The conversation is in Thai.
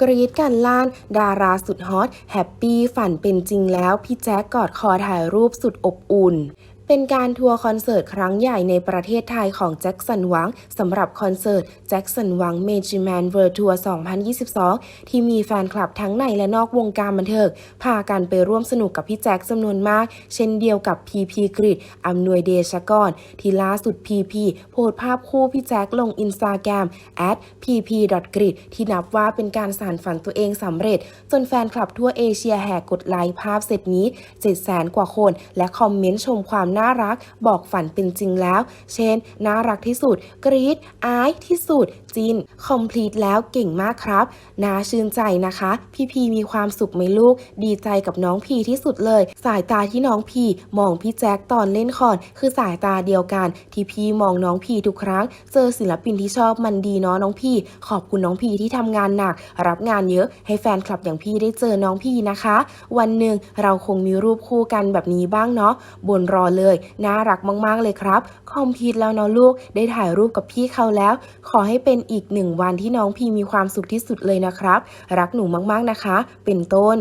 กรีดกันล้าน ดาราสุดฮอตแฮปปี้ฝันเป็นจริงแล้ว พี่แจ๊กกอดคอถ่ายรูปสุดอบอุ่น เป็นการทัวร์คอนเสิร์ตครั้งใหญ่ในประเทศไทยของแจ็คสันหวังสำหรับคอนเสิร์ตแจ็คสันหวังเมจิแมนเวิร์ทัวร์ 2022 ที่มีแฟนคลับทั้งในและนอกวงการบันเทิงพากันไปร่วมสนุกกับพี่แจ็คจำนวนมาก เช่นเดียวกับพีพีกริดอำนวยเดชกร ที่ล่าสุดพีพีโพสต์ภาพคู่พี่แจ็คลงอินสตาแกรม pp grid ที่นับว่าเป็นการสานฝันตัวเองสำเร็จ จนแฟนคลับทั่วเอเชียแห่กดไลค์ภาพเสร็จนี้7แสนกว่าคน และคอมเมนต์ชมความน่ารักบอกฝันเป็นจริงแล้ว เช่น น่ารักที่สุด กรี๊ดอายที่สุด จินคอมพลีทแล้วเก่งมากครับน่าชื่นใจนะคะ พี่พีมีความสุขไหมลูก ดีใจกับน้องพีที่สุดเลย สายตาที่น้องพีมองพี่แจ็คตอนเล่นคอน คือสายตาเดียวกัน ที่พี่มองน้องพีทุกครั้ง เจอศิลปินที่ชอบมันดีเนาะน้องพีขอบคุณน้องพีที่ทำงานหนัก รับงานเยอะให้แฟนคลับอย่างพี่ได้เจอน้องพีนะคะ วันหนึ่งเราคงมีรูปคู่กันแบบนี้บ้างเนาะบนรอเลยเลย น่ารักมาก ๆ เลยครับ คอมพีทแล้วเนาะลูก ได้ถ่ายรูปกับพี่เขาแล้ว ขอให้เป็นอีกหนึ่งวันที่น้องพีมีความสุขที่สุดเลยนะครับ รักหนูมาก ๆ นะคะ เป็นต้น